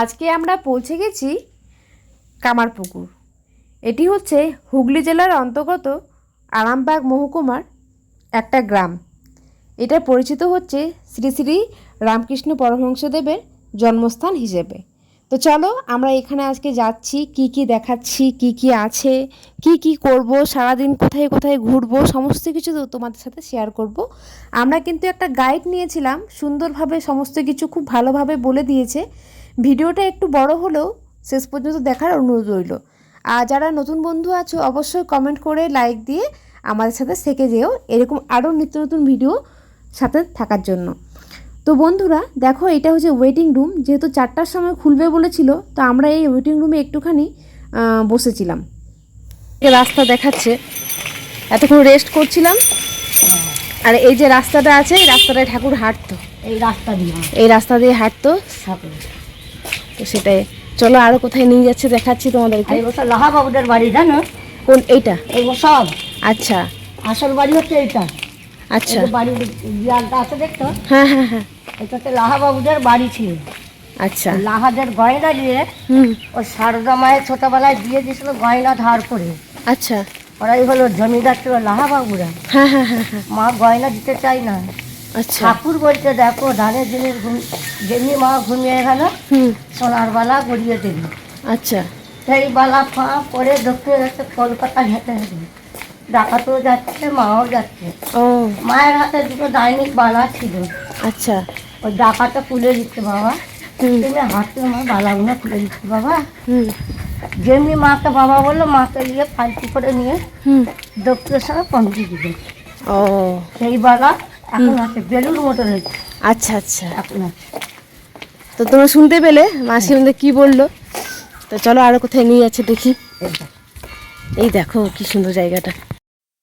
আজকে আমরা পৌঁছে গেছি কামারপুকুর। এটি হচ্ছে হুগলি জেলার অন্তর্গত আরামবাগ মহকুমার একটা গ্রাম। এটা পরিচিত হচ্ছে শ্রী শ্রী রামকৃষ্ণ পরমহংসদেবের জন্মস্থান হিসেবে। তো চলো আমরা এখানে আজকে যাচ্ছি, কি কি দেখাচ্ছি, কি কি আছে, কি কি করব, সারাদিন কোথায় কোথায় ঘুরবো, সমস্ত কিছু তোমাদের সাথে শেয়ার করব। আমরা কিন্তু একটা গাইড নিয়েছিলাম, সুন্দরভাবে সমস্ত কিছু খুব ভালোভাবে বলে দিয়েছে। ভিডিওটা একটু বড় হলেও শেষ পর্যন্ত দেখার অনুরোধ রইল। আর যারা নতুন বন্ধু আছো অবশ্যই কমেন্ট করে লাইক দিয়ে আমাদের সাথে থেকে যেও এরকম আরও নিত্য নতুন ভিডিও সাথে থাকার জন্য। তো বন্ধুরা দেখো এটা হচ্ছে ওয়েটিং রুম যেহেতু চারটার সময় খুলবে বলেছিল তো আমরা এই ওয়েটিং রুমে একটুখানি বসেছিলাম। রাস্তা দেখাচ্ছে। এতক্ষণ রেস্ট করছিলাম। আর এই যে রাস্তাটা আছে এই রাস্তাটায় ঠাকুর হাঁটতো। এই রাস্তা দিয়ে। এই রাস্তা দিয়ে হাঁটতো। ঠাকুর। তো সেটাই। চলো আরও কোথায় নিয়ে যাচ্ছে দেখাচ্ছি তোমাদেরকে। লাহা বাবুদের বাড়ি জানো? কোন এইটা? এই বছর। আচ্ছা। আসল বাড়ি হচ্ছে এইটা। আচ্ছা। যে দেয়ালটা আছে দেখতো হ্যাঁ হ্যাঁ হ্যাঁ। এটা হচ্ছে লাহা বাবুদের বাড়ি ছিল। আচ্ছা। লাহাদের গয়না দিয়ে হুম। ওই সারদা মায়ের ছোটবেলায় দিয়ে দিয়েছিল গয়না ধার করে। আচ্ছা। ওরাই হলো জমিদার ছিল লাহা বাবুরা। হ্যাঁ হ্যাঁ হ্যাঁ হ্যাঁ। মা গয়না দিতে চাই না। ঠাকুর বলছে দেখো ধানের দিনের ঘুম- যেমনি মা ঘুমিয়ে গেল সোনার বালা গড়িয়ে দিল আচ্ছা। সেই বালা ফাঁ করে দক্ষিণে যাচ্ছে কলকাতা হেঁটে হেঁটে ডাকাতও যাচ্ছে মাও যাচ্ছে। ও। মায়ের হাতে দুটো দৈনিক বালা ছিল। আচ্ছা। ওই ডাকাটা খুলে দিচ্ছে বাবা। তুমি হাতে মা বালাগুলো খুলে দিচ্ছে বাবা। যেমনি মাকে বাবা বলল মাকে নিয়ে ফালতু করে নিয়ে দক্ষিণের সঙ্গে পৌঁছে দিবে। ও। সেই বালা এখন আছে বেলুর মতো রয়েছে আচ্ছা আচ্ছা। এখন আছে তো তোমরা শুনতে পেলে মাসি আমাদের কি বলল? তো চলো আরও কোথায় নিয়ে যাচ্ছে দেখি। এই দেখো কি সুন্দর জায়গাটা।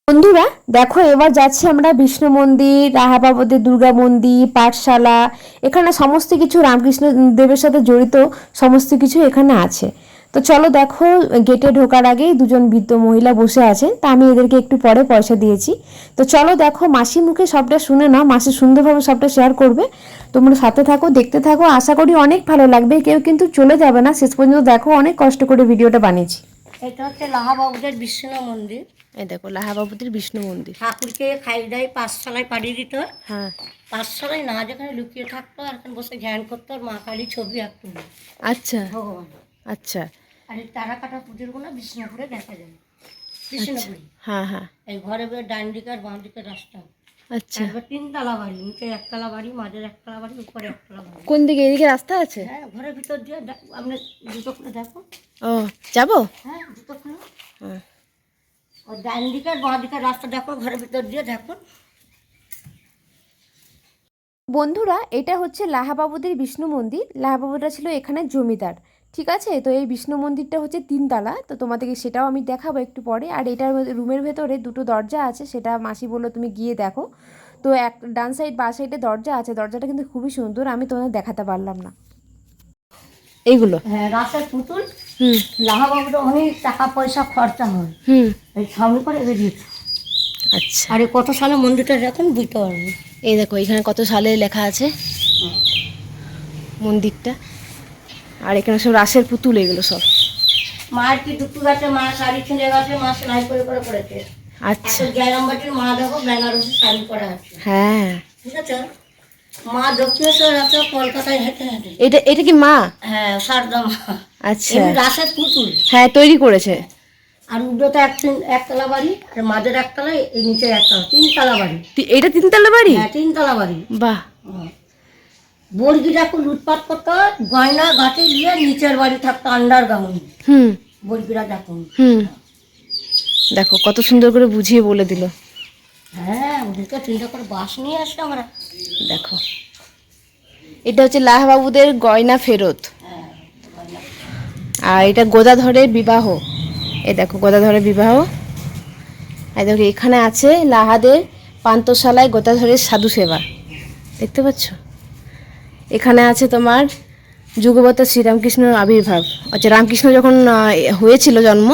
বন্ধুরা দেখো এবার যাচ্ছি আমরা বিষ্ণু মন্দির রাহাবাবদের দুর্গা মন্দির পাঠশালা। এখানে সমস্ত কিছু রামকৃষ্ণ দেবের সাথে জড়িত সমস্ত কিছু এখানে আছে। তো চলো দেখো গেটে ঢোকার আগেই দুজন বৃদ্ধ মহিলা বসে আছেন। তা আমি এদেরকে একটু পরে পয়সা দিয়েছি। তো চলো দেখো মাসি মুখে সবটা শুনে নাও। মাসি সুন্দরভাবে সবটা শেয়ার করবে। তোমরা সাথে থাকো দেখতে থাকো। আশা করি অনেক ভালো লাগবে। কেউ কিন্তু চলে যাবে না। শেষ পর্যন্ত দেখো অনেক কষ্ট করে ভিডিওটা বানিয়েছি। এটা হচ্ছে লাহাবাবুদের বিষ্ণু মন্দির। এই দেখো লাহাবাবুদের বিষ্ণু মন্দির। ঠাকুরকে খাই দেয় পাঁচশালায় পাঠিয়ে দিত। হ্যাঁ। পাঁচশালায় না যেখানে লুকিয়ে থাকতো আর এখানে বসে ধ্যান করতো আর মা কালী ছবি আঁকতো। আচ্ছা। ভগবান। আচ্ছা। আর এই তারা কাটা পুজোরগুলো বিষ্ণুপুরে দেখা যায়। বিষ্ণুপুরি। হ্যাঁ হ্যাঁ। এই ঘরে বের ডান দিকে আর বাম দিকে রাস্তা। আচ্ছা। একবার তিনতলা বাড়ি নিচে একতলা বাড়ি মাঝের একতলা বাড়ি উপরে একতলা বাড়ি। কোন দিকে এদিকে রাস্তা আছে? হ্যাঁ ঘরের ভিতর দিয়ে আপনি জুতো খুলে দেখো। ও যাব? হ্যাঁ জুতো খুলে হ্যাঁ। ওই ডান দিকে আর বাঁ দিকের রাস্তা দেখো ঘরের ভিতর দিয়ে দেখো। বন্ধুরা এটা হচ্ছে লাহাবাবুদের বিষ্ণু মন্দির। লাহাবাবুরা ছিল এখানে জমিদার। ঠিক আছে? তো এই বিষ্ণু মন্দিরটা হচ্ছে তিনতলা। তো তোমাদেরকে সেটাও আমি দেখাবো একটু পরে। আর এটার রুমের ভেতরে দুটো দরজা আছে সেটা মাসি বলল তুমি গিয়ে দেখো। তো এক ডান সাইড বা সাইডে দরজা আছে। দরজাটা কিন্তু খুবই সুন্দর আমি তোমাদের দেখাতে পারলাম না। এইগুলো? হ্যাঁ রাস্তার পুতুল। হুম। অনেক টাকা পয়সা খরচা হয়। হুম। এই সামনে করে বেরিয়েছে আচ্ছা। আর কত সালে মন্দিরটা এখন বুঝতে পারবে এই দেখো এখানে কত সালে লেখা আছে। মন্দিরটা। আর এখানে সব রাসের পুতুল এগুলো সব। মার কি দুটো গাছে মা শাড়ি ছিঁড়ে গেছে মা সেলাই করে করে পড়েছে। আচ্ছা। জয়রামবাটির মা দেখো বেনারসি শাড়ি পরা আছে। হ্যাঁ। ঠিক আছে মা দক্ষিণেশ্বর আছে কলকাতায় হেঁটে হেঁটে। এটা এটা কি মা? হ্যাঁ সারদা মা। আচ্ছা। রাসের পুতুল। হ্যাঁ তৈরি করেছে। আর উডোতে এক একতলা বাড়ি আর মাঝের একতলা এই নিচে একতলা তিনতলা বাড়ি। এটা তিনতলা বাড়ি? হ্যাঁ তিনতলা বাড়ি। বাহ। বর্গিরা খুব লুটপাট করতো গয়না গাঁটি নিয়ে নিচের বাড়ি থাকতো আন্ডারগ্রাউন্ড হুম। বর্গিরা দেখুন হুম। দেখো কত সুন্দর করে বুঝিয়ে বলে দিল। হ্যাঁ ওদেরকে তিনটা করে বাস নিয়ে আসতো আমরা। দেখো। এটা হচ্ছে লাহবাবুদের গয়না ফেরত। আর এটা গোদাধরের বিবাহ। এ দেখো গোদাধরের বিবাহ। আর দেখো এখানে আছে লাহাদের পান্তশালায় গোদাধরের সাধু সেবা দেখতে পাচ্ছ? এখানে আছে তোমার যুগবত শ্রীরামকৃষ্ণর আবির্ভাব। আচ্ছা রামকৃষ্ণ যখন হয়েছিল জন্ম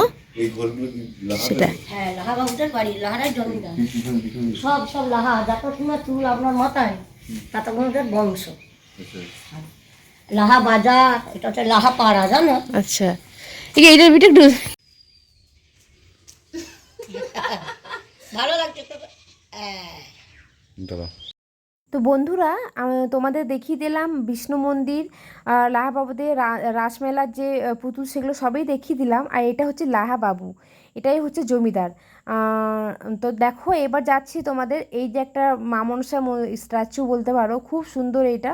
সেটা। হ্যাঁ লাহাবাবুদের বাড়ি লাহারাই জমিদার। সব সব লাহা যত সময় চুল আপনার মাথায় ততক্ষণ ওদের বংশ। লাহা বাজার এটা হচ্ছে লাহা পাড়া জানো? আচ্ছা। ঠিক আছে এইটার একটু ভালো লাগছে। দাদা তো বন্ধুরা তোমাদের দেখিয়ে দিলাম বিষ্ণু মন্দির লাহাবাবুদের রাসমেলার যে পুতুল সেগুলো সবই দেখিয়ে দিলাম। আর এটা হচ্ছে লাহাবাবু, এটাই হচ্ছে জমিদার। তো দেখো, এবার যাচ্ছি তোমাদের এই যে একটা মা মনসা স্ট্যাচু বলতে পারো, খুব সুন্দর এটা।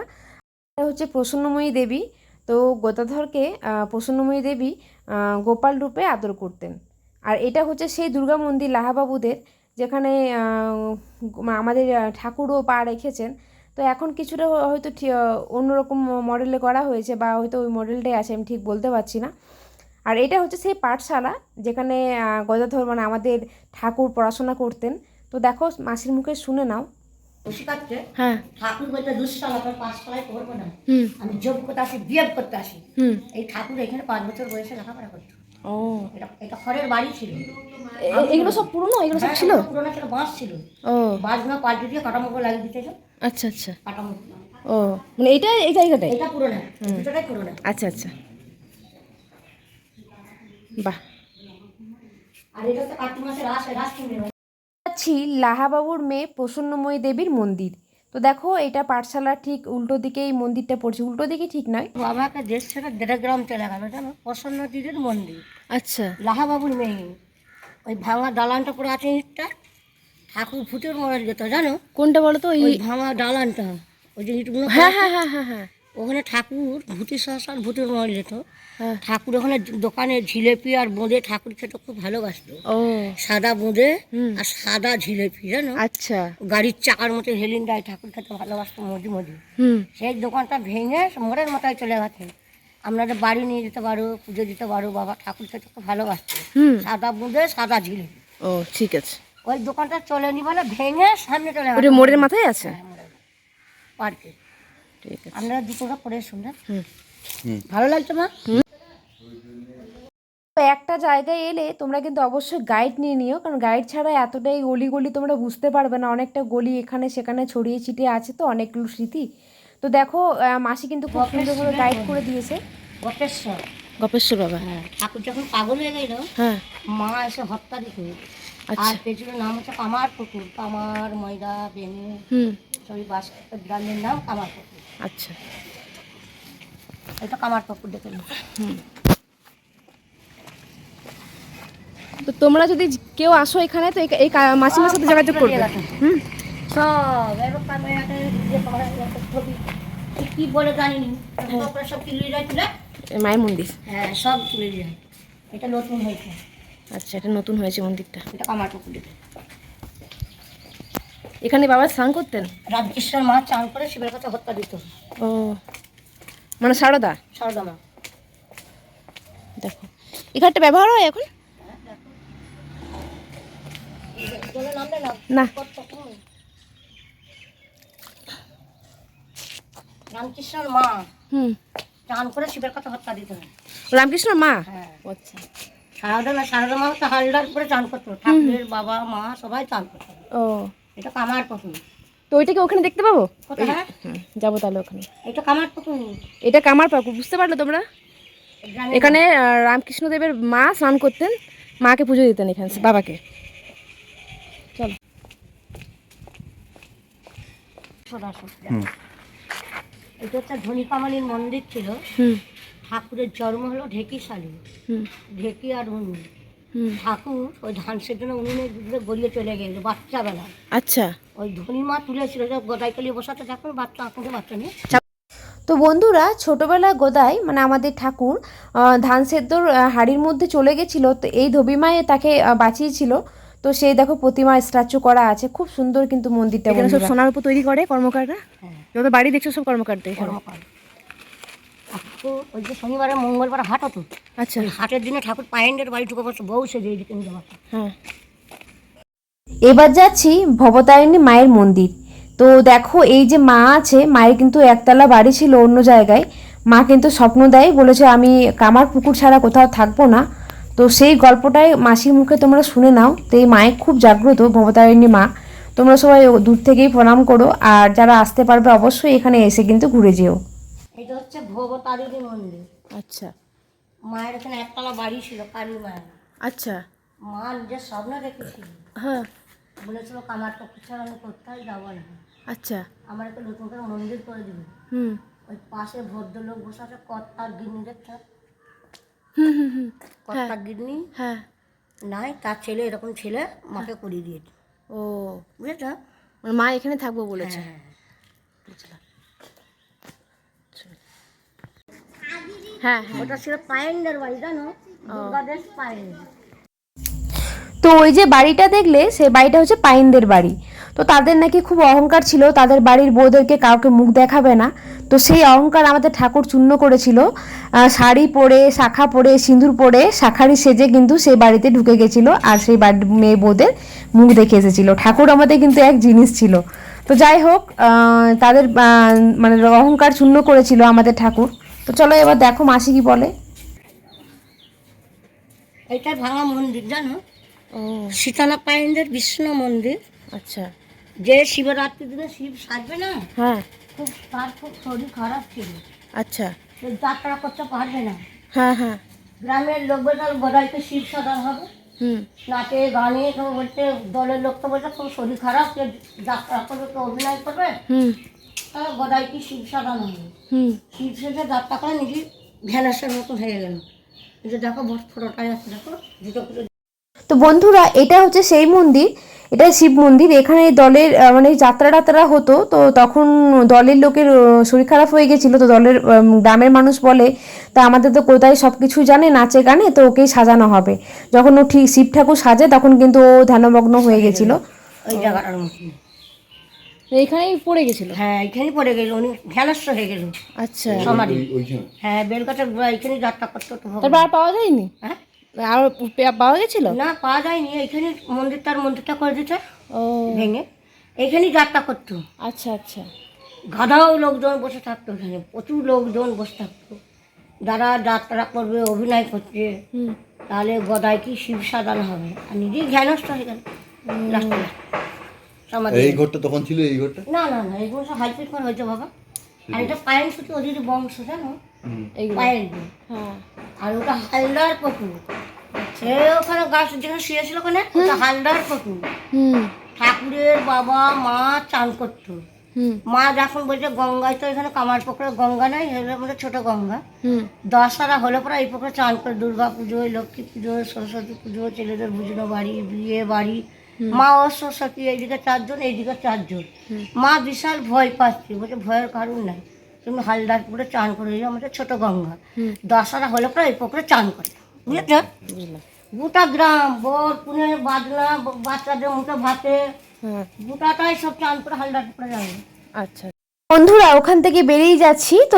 এটা হচ্ছে প্রসন্নময়ী দেবী, তো গোতাধরকে প্রসন্নময়ী দেবী গোপাল রূপে আদর করতেন। আর এটা হচ্ছে সেই দুর্গা মন্দির লাহাবাবুদের যেখানে আমাদের ঠাকুরও পা রেখেছেন। তো এখন কিছুটা হয়তো ঠি- অন্যরকম মডেলে করা হয়েছে বা হয়তো ওই মডেলটাই আছে আমি ঠিক বলতে পারছি না। আর এটা হচ্ছে সেই পাঠশালা যেখানে গদাধর মানে আমাদের ঠাকুর পড়াশোনা করতেন। তো দেখো মাসির মুখে শুনে নাও। হ্যাঁ। ঠাকুর বলতে দুঃসাল আপনার পাঁচতলায় করব না। আমি যোগ করতে আসি বিয়োগ করতে আসি। এই ঠাকুর এখানে পাঁচ বছর বয়সে লেখাপড়া করতো। ও। এটা এটা খড়ের বাড়ি ছিল। এগুলো সব পুরনো? এগুলো সব হ্যাঁ, ছিল? এটা পুরোনো ছিল বাঁশ ছিল। ও। বাঁশগুলো পাল্টে দিয়ে কাটামুখো লাগিয়ে দিতে আচ্ছা আচ্ছা। কাটামুখো ও। মানে এইটা এই জায়গাটাই? এটা পুরোনো। দুটোটাই পুরোনো। আচ্ছা আচ্ছা। বাহ। আর এটা হচ্ছে কার্তিক মাসে রাস রাস কিনবে যাচ্ছি লাহাবাবুর মেয়ে প্রসন্নময়ী দেবীর মন্দির। তো দেখো এটা পাঠশালা ঠিক উল্টো দিকে এই মন্দিরটা পড়ছে। উল্টো দিকে ঠিক নয়। তো আমাকে দেশ ছেড়ে দেড় গ্রাম চলে গেল জানো? প্রসন্ন দিদির মন্দির। আচ্ছা। লাহাবাবুর মেয়ে। ওই ভাঙা দালানটা পুরো আছে ইটটা। ঠাকুর ফুটের মরে যেত জানো? কোনটা বলো তো? ওই ভাঙা দালানটা। ওই যে ইটগুলো হ্যাঁ হ্যাঁ হ্যাঁ হ্যাঁ হ্যাঁ। ওখানে ঠাকুর ভূতি সহসার ভূতের মরে যেত হ্যাঁ। ঠাকুর ওখানে দোকানে জিলেপি আর বোঁদে ঠাকুর খেতে খুব ভালোবাসতো। ও। সাদা বোঁদে। আর সাদা জিলেপি জানো? আচ্ছা। গাড়ির চাকার মতো হেলিন দেয় ঠাকুর খেতে ভালোবাসতো মজি মজি হুম। সেই দোকানটা ভেঙে মোড়ের মাথায় চলে গেছে। আপনাদের বাড়ি নিয়ে যেতে পারো পুজো দিতে পারো বাবা ঠাকুর খেতে খুব ভালোবাসতো। সাদা বোঁদে সাদা জিলেপি। ও ঠিক আছে। ওই দোকানটা চলেনি বলে ভেঙে সামনে চলে মোড়ের মাথায় আছে? পার্কে। ঠিক আছে দুটোটা পড়ে শুনলেন ভালো লাগছে মা? একটা জায়গায় এলে তোমরা কিন্তু অবশ্যই গাইড নিয়ে নিও কারণ গাইড ছাড়া এতটাই গলি গলি তোমরা বুঝতে পারবে না। অনেকটা গলি এখানে সেখানে ছড়িয়ে ছিটিয়ে আছে তো অনেকগুলো স্মৃতি। তো দেখো মাসি কিন্তু খুব সুন্দর করে গাইড করে দিয়েছে। গপেশ্বর। গপেশ্বর বাবা হ্যাঁ। ঠাকুর যখন পাগল হয়ে গেল হ্যাঁ। মা এসে হত্যা দিত আচ্ছা। আর পেছনের নাম হচ্ছে কামার পুকুর কামার ময়দা বেনু হুম। সবই বাস গ্রামের নাম কামার পুকুর আচ্ছা। এটা কামার পুকুর দেখে নিন। তো তোমরা যদি কেউ আসো এখানে তো এই- মাসিমার সাথে যোগাযোগ করবে। হুম। সব কি বলে সব তুলে? মায়ের মন্দির। হ্যাঁ সব তুলে যায় এটা নতুন হয়েছে। আচ্ছা এটা নতুন হয়েছে মন্দিরটা। এটা কামার পুকুর এখানে বাবা স্নান করতেন? রাজকৃষ্ণের মা চান করে শিবের কাছে হত্যা দিত। ও। মানে সারদা? সারদা মা। দেখো। এখানটা ব্যবহার হয় এখন? না। রামকৃষ্ণের মা হুম। চান করে শিবের কাছে হত্যা দিত। রামকৃষ্ণ মা? হ্যাঁ। আচ্ছা। সারদা না সারদা মা হচ্ছে হালদার করে চান করতো। ঠাকুরের বাবা মা সবাই চান করতো। ও। এটা কামার পুকুর তো ওইটাকে ওখানে দেখতে পাবো? কোথায়? হ্যাঁ? যাব তাহলে ওখানে। এটা কামার পুকুর এটা কামার পাকু বুঝতে পারলে তোমরা? এখানে আহ, রামকৃষ্ণদেবের মা স্নান করতেন মাকে পুজো দিতেন এখানে বাবাকে। চলো। এটা হচ্ছে ধনিকামালির মন্দির ছিল। ঠাকুরের জন্ম হলো ঢেকিশালী। হুম। ঢেকি আর হুম ঠাকুর ওই ধান সেজন্য উনুনের ভিতরে গড়িয়ে চলে গেল বাচ্চাবেলা আচ্ছা। ওই ধনী মা তুলেছিল বসাতে বাচ্চা বাচ্চা নিয়ে। তো বন্ধুরা ছোটবেলা গোদায় মানে আমাদের ঠাকুর ধান সেদ্ধর হাঁড়ির মধ্যে চলে গেছিল তো এই ধবিমায়ে তাকে বাঁচিয়েছিল। তো সেই দেখো প্রতিমা স্ট্যাচু করা আছে খুব সুন্দর কিন্তু মন্দিরটা এখানে সব সোনার উপর তৈরি করে কর্মকাররা? হ্যাঁ। যত বাড়ি দেখছ সব কর্মকারদের কর্মকার। আর ঠাকুর ওই যে শনিবারে মঙ্গলবার হাট হতো। আচ্ছা। হাটের দিনে ঠাকুর পায়েন্ডের বাড়ি ঢুকে পড়ছে বউ নিয়ে যাওয়া হ্যাঁ। এবার যাচ্ছি ভবতারিণী মায়ের মন্দির। তো দেখো এই যে মা আছে মায়ের কিন্তু একতলা বাড়ি ছিল অন্য জায়গায়। মা কিন্তু স্বপ্ন দেয় বলেছে আমি কামার পুকুর ছাড়া কোথাও থাকব না। তো সেই গল্পটাই মাসির মুখে তোমরা শুনে নাও। তো এই মায়ের খুব জাগ্রত ভবতারিণী মা। তোমরা সবাই দূর থেকেই প্রণাম করো আর যারা আসতে পারবে অবশ্যই এখানে এসে কিন্তু ঘুরে যেও। এটা হচ্ছে ভবতারিণী মন্দির। আচ্ছা। মায়ের এখানে একতলা বাড়ি ছিল কালী মায়ের। আচ্ছা। মা নিজের স্বপ্ন রেখেছিল হ্যাঁ। বলেছিল কামার পক্ষে ছাড়া আমি কোথায় যাব না। আচ্ছা। আমার একটা নতুন করে মন্দির করে দিবে। হুম। ওই পাশে ভদ্রলোক বসে আছে কর্তার গিন্নি দেখতে হুম হুম হুম। কর্তার গিন্নি? হ্যাঁ। নাই তার ছেলে এরকম ছেলে মাকে করিয়ে দিয়েছে। ও। বুঝেছ? মানে মা এখানে থাকব বলেছে। হ্যাঁ। বুঝলাম। হ্যাঁ হ্যাঁ। ওটা ছিল পায়েন্ডের বাড়ি জানো? দুর্গাদেশ পায়েন্ড তো ওই যে বাড়িটা দেখলে সেই বাড়িটা হচ্ছে পাইনদের বাড়ি। তো তাদের নাকি খুব অহংকার ছিল তাদের বাড়ির বউদেরকে কাউকে মুখ দেখাবে না। তো সেই অহংকার আমাদের ঠাকুর চূর্ণ করেছিল। শাড়ি পরে শাখা পরে সিঁদুর পরে শাখারি সেজে কিন্তু সেই বাড়িতে ঢুকে গেছিল আর সেই বাড়ির মেয়ে বউদের মুখ দেখে এসেছিল। ঠাকুর আমাদের কিন্তু এক জিনিস ছিল। তো যাই হোক তাদের মানে অহংকার চূর্ণ করেছিল আমাদের ঠাকুর। তো চলো এবার দেখো মাসি কি বলে। এইটা ভাঙা মন্দির জানো? ও। সীতানা বিষ্ণু মন্দির। আচ্ছা। যে শিবরাত্রির দিনে শিব সাজবে না হ্যাঁ। খুব তার খুব শরীর খারাপ ছিল। আচ্ছা। সে যাত্রা করতে পারবে না। হ্যাঁ হ্যাঁ। গ্রামের লোক বলতে গদাইতে শিব সাধন হবে। হুম। নাচে গানে তো বলতে দলের লোক তো বলছে খুব শরীর খারাপ যাত্রা করবে তো অভিনয় করবে। হুম। শিব শিব সেজে যাত্রা করে নিজে মতো হয়ে গেল। যে দেখো ফটোটাই আছে দেখো দুটো তো বন্ধুরা এটা হচ্ছে সেই মন্দির এটা শিব মন্দির। এখানে দলের মানে যাত্রা টাত্রা হতো তো তখন দলের লোকের শরীর খারাপ হয়ে গেছিল তো দলের গ্রামের মানুষ বলে তা আমাদের তো কোথায় সব কিছু জানে নাচে গানে তো ওকেই সাজানো হবে। যখন ও ঠিক শিব ঠাকুর সাজে তখন কিন্তু ও ধ্যানমগ্ন হয়ে গেছিল। ওই জায়গাটার মতো এখানেই পড়ে গেছিল? হ্যাঁ এখানেই পড়ে গেল উনি ধ্যানস্থ হয়ে গেল আচ্ছা। সমাধি। হ্যাঁ গোড়া এখানে যাত্রা করতে তারপর আর পাওয়া যায়নি? হ্যাঁ? আর পাওয়া গেছিল? না পাওয়া যায়নি। এখানে মন্দিরটার মন্দিরটা করে দিতে ও। ভেঙে। এখানেই যাত্রা করতো। আচ্ছা আচ্ছা। গাধাও লোকজন বসে থাকতো এখানে। প্রচুর লোকজন বসে থাকতো। যারা যাত্রা করবে অভিনয় করছে তাহলে গদায় কি শিব সাধন হবে? আর নিজেই জ্ঞানস্থ হয়ে গেল। লাস্টে এই ঘরটা তখন ছিল এই ঘরটা? না না না এগুলো সব হাইপিট করে হয়েছে বাবা। আর এটা পায়েন শুধু ওদের বংশ জানো? পায়েন হ্যাঁ। আর ওটা হালদার পুকুর। সে ওখানে গাছ যেখানে শুয়েছিল ওখানে ওটা হালদার পুকুর। হুম। ঠাকুরের বাবা মা চান করতো। হুম। মা যখন বলছে গঙ্গায় তো এখানে কামার পুকুরে গঙ্গা নাই এর মধ্যে ছোটো গঙ্গা। হুম। দশহারা হলে পরে এই পুকুরে চান করে দুর্গা পুজো লক্ষ্মী পুজো সরস্বতী পুজো ছেলেদের বুঝনো বাড়ি বিয়ে বাড়ি মা সরস্বতী এইদিকে চারজন এইদিকে চারজন। মা বিশাল ভয় পাচ্ছে বলছে ভয়ের কারণ নাই। তুমি হালদার পুকুরে চান করে আমাদের ছোটো গঙ্গা। হুম। দশহারা হলে পরে এই পুকুরে চান করে। বুঝেছ? গোটা গ্রাম বর পুনে বাদলা ব- বাচ্চাদের মুখে ভাতে। গোটাটাই সব চান করে হালদার পুকুরে যাবে। আচ্ছা। বন্ধুরা ওখান থেকে বেরিয়ে যাচ্ছি তো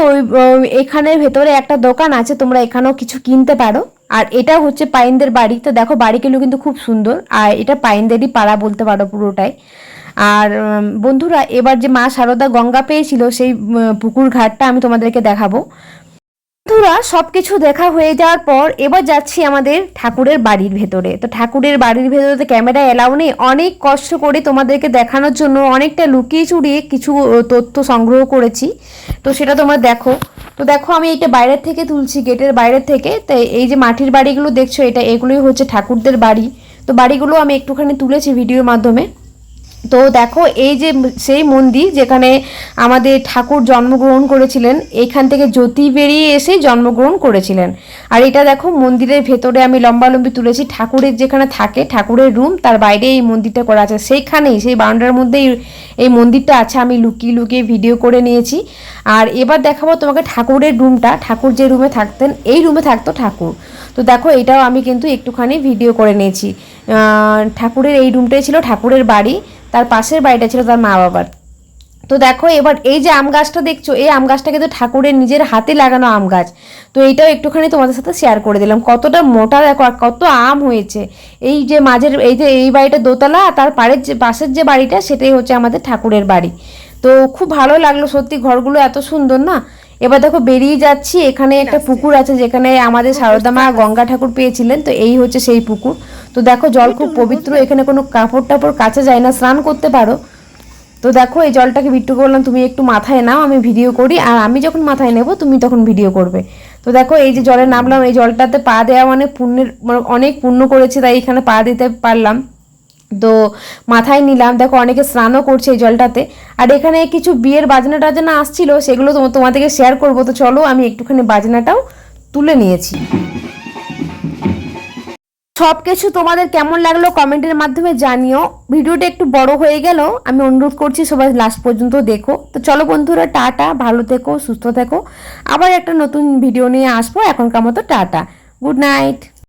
এখানের ভেতরে একটা দোকান আছে তোমরা এখানেও কিছু কিনতে পারো। আর এটা হচ্ছে পাইনদের বাড়ি। তো দেখো বাড়িগুলো কিন্তু খুব সুন্দর। আর এটা পাইনদেরই পাড়া বলতে পারো পুরোটাই। আর বন্ধুরা, এবার যে মা শারদা গঙ্গা পেয়েছিল, সেই পুকুর ঘাটটা আমি তোমাদেরকে দেখাবো। বন্ধুরা সব কিছু দেখা হয়ে যাওয়ার পর এবার যাচ্ছি আমাদের ঠাকুরের বাড়ির ভেতরে। তো ঠাকুরের বাড়ির ভেতরে তো ক্যামেরা এলাও নেই। অনেক কষ্ট করে তোমাদেরকে দেখানোর জন্য অনেকটা লুকিয়ে চুরিয়ে কিছু তথ্য সংগ্রহ করেছি। তো সেটা তোমরা দেখো। তো দেখো, আমি এটা বাইরের থেকে তুলছি, গেটের বাইরের থেকে। তো এই যে মাটির বাড়িগুলো দেখছ, এটা এগুলোই হচ্ছে ঠাকুরদের বাড়ি। তো বাড়িগুলো আমি একটুখানি তুলেছি ভিডিওর মাধ্যমে। তো দেখো, এই যে সেই মন্দির যেখানে আমাদের ঠাকুর জন্মগ্রহণ করেছিলেন, এইখান থেকে জ্যোতি বেরিয়ে এসে জন্মগ্রহণ করেছিলেন। আর এটা দেখো, মন্দিরের ভেতরে আমি লম্বালম্বি তুলেছি, ঠাকুরের যেখানে থাকে, ঠাকুরের রুম তার বাইরে এই মন্দিরটা করা আছে। সেইখানেই, সেই বাউন্ডার মধ্যেই এই মন্দিরটা আছে, আমি লুকিয়ে লুকিয়ে ভিডিও করে নিয়েছি। আর এবার দেখাবো তোমাকে ঠাকুরের রুমটা ঠাকুর যে রুমে থাকতেন, এই রুমে থাকতো ঠাকুর। তো দেখো, এটাও আমি কিন্তু একটুখানি ভিডিও করে নিয়েছি। ঠাকুরের এই রুমটাই ছিল ঠাকুরের বাড়ি, তার পাশের বাড়িটা ছিল তার মা বাবার। তো দেখো, এবার এই যে আম গাছটা দেখছ, এই আম গাছটা কিন্তু ঠাকুরের নিজের হাতে লাগানো আম গাছ। তো এইটাও একটুখানি তোমাদের সাথে শেয়ার করে দিলাম। কতটা মোটা দেখো, আর কত আম হয়েছে। এই যে মাঝের, এই যে এই বাড়িটা দোতলা তার পাড়ের যে, পাশের যে বাড়িটা, সেটাই হচ্ছে আমাদের ঠাকুরের বাড়ি। তো খুব ভালো লাগল সত্যি, ঘরগুলো এত সুন্দর না? এবার দেখো বেরিয়ে যাচ্ছি এখানে একটা পুকুর আছে যেখানে আমাদের সারদা মা গঙ্গা ঠাকুর পেয়েছিলেন তো এই হচ্ছে সেই পুকুর। তো দেখো জল খুব পবিত্র এখানে কোনো কাপড় টাপড় কাচা যায় না স্নান করতে পারো। তো দেখো এই জলটাকে বিট্টু বললাম তুমি একটু মাথায় নাও আমি ভিডিও করি আর আমি যখন মাথায় নেব তুমি তখন ভিডিও করবে। তো দেখো এই যে জলে নামলাম এই জলটাতে পা দেওয়া মানে পুণ্যের মানে অনেক পুণ্য করেছে তাই এখানে পা দিতে পারলাম। তো মাথায় নিলাম। দেখো, অনেকে স্নানও করছে এই জলটাতে। আর এখানে কিছু বিয়ের বাজনা টাজনা আসছিল, সেগুলো তোমা- তোমাদেরকে শেয়ার করব। তো চলো, আমি একটুখানি বাজনাটাও তুলে নিয়েছি। সব কিছু তোমাদের কেমন লাগল কমেন্টের মাধ্যমে জানিও। ভিডিওটা একটু বড় হয়ে গেল আমি অনুরোধ করছি, সবাই লাস্ট পর্যন্ত দেখো। তো চলো বন্ধুরা, টাটা, ভালো থেকো, সুস্থ থেকো। আবার একটা নতুন ভিডিও নিয়ে আসব। এখনকার মতো টাটা। Good night